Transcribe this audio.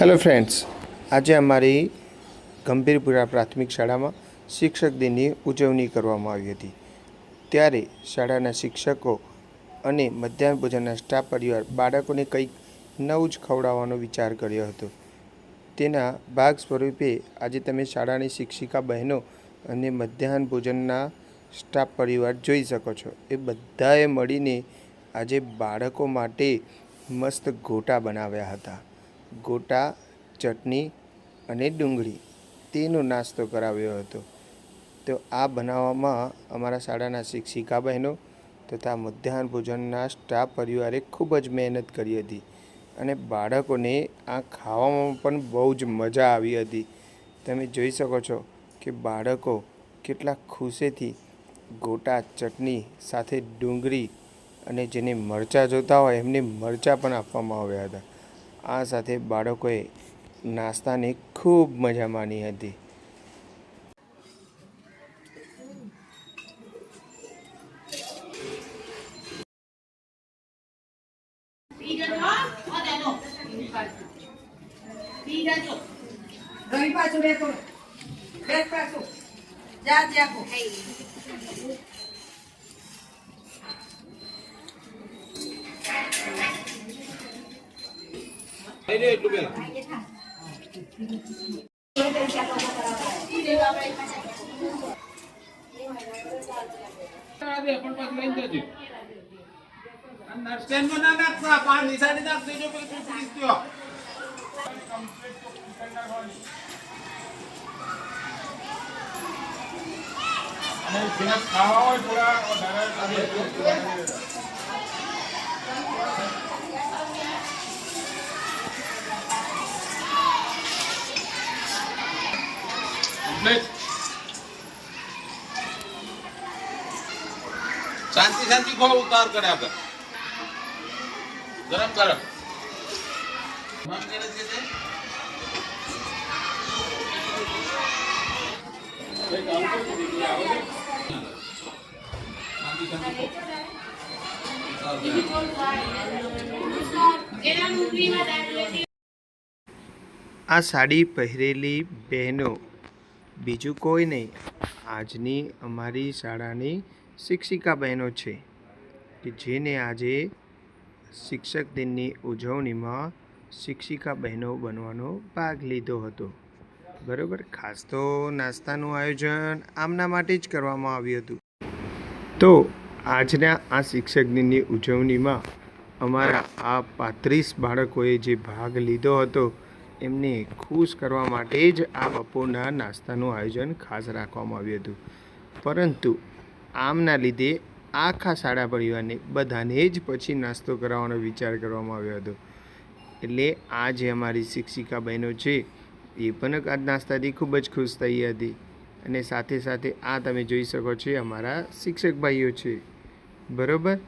Hello friends આજે અમારી ગંભીરપુરા પ્રાથમિક શાળામાં શિક્ષક દિનની ઉજવણી કરવામાં આવી હતી. ત્યારે શાળાના શિક્ષકો અને મધ્યાહન ભોજનના સ્ટાફ પરિવાર બાળકોને કંઈક નવું જ ખવડાવવાનો વિચાર કર્યો હતો. તેના ભાગ સ્વરૂપે આજે તમે શાળાની શિક્ષિકા બહેનો અને મધ્યાહન ભોજનના સ્ટાફ પરિવાર જોઈ શકો છો. એ બધાએ મળીને આજે બાળકો માટે મસ્ત ગોટા બનાવ્યા હતા. ગોટા, ચટણી અને ડુંગળી તેનો નાસ્તો કરાવ્યો હતો. તો આ બનાવવામાં અમારા શાળાના શિક્ષિકા બહેનો તથા મધ્યાહન ભોજનના સ્ટાફ પરિવારે ખૂબ જ મહેનત કરી હતી અને બાળકોને આ ખાવામાં પણ બહુ જ મજા આવી હતી. તમે જોઈ શકો છો કે બાળકો કેટલા ખુશીથી ગોટા, ચટણી સાથે ડુંગળી અને જેને મરચાં જોતા હોય એમને મરચાં પણ આપવામાં આવ્યા હતા. આ સાથે બાળકોએ નાસ્તાની ખૂબ મજા માણી હતી. ગઈ પાછું બે કરો પાછું. જા જ્યાં કો સ્ટેન્ડમાં ના નાખતા પાંચ નિશાની નાખ દેજો પછી તું પ્લીઝ દ્યો અને જેને ખાવા હોય થોડા શાંતિ શાંતિ ખો ઉતાર કર્યા આપણે ગરમ ગરમ. કરે કર. આ સાડી પહેરેલી બહેનો બીજું કોઈ નહીં. આજની અમારી શાળાની શિક્ષિકા બહેનો છે કે જેને આજે શિક્ષક દિનની ઉજવણીમાં શિક્ષિકા બહેનો બનવાનો ભાગ લીધો હતો. બરાબર? ખાસ તો નાસ્તાનું આયોજન આમના માટે જ કરવામાં આવ્યું હતું. તો આજના આ શિક્ષક દિનની ઉજવણીમાં અમારા આ પાંત્રીસ બાળકોએ જે ભાગ લીધો હતો એમને ખુશ કરવા માટે જ આ બપોરના નાસ્તાનું આયોજન ખાસ રાખવામાં આવ્યું હતું. પરંતુ આમના લીધે આખા શાળા પરિવારને બધાને જ પછી નાસ્તો કરાવવાનો વિચાર કરવામાં આવ્યો હતો. એટલે આ જે અમારી શિક્ષિકા બહેનો છે, એ પણ આ નાસ્તાથી ખૂબ જ ખુશ થઈ હતી. અને સાથે સાથે આ તમે જોઈ શકો છો અમારા શિક્ષક ભાઈઓ છે. બરાબર?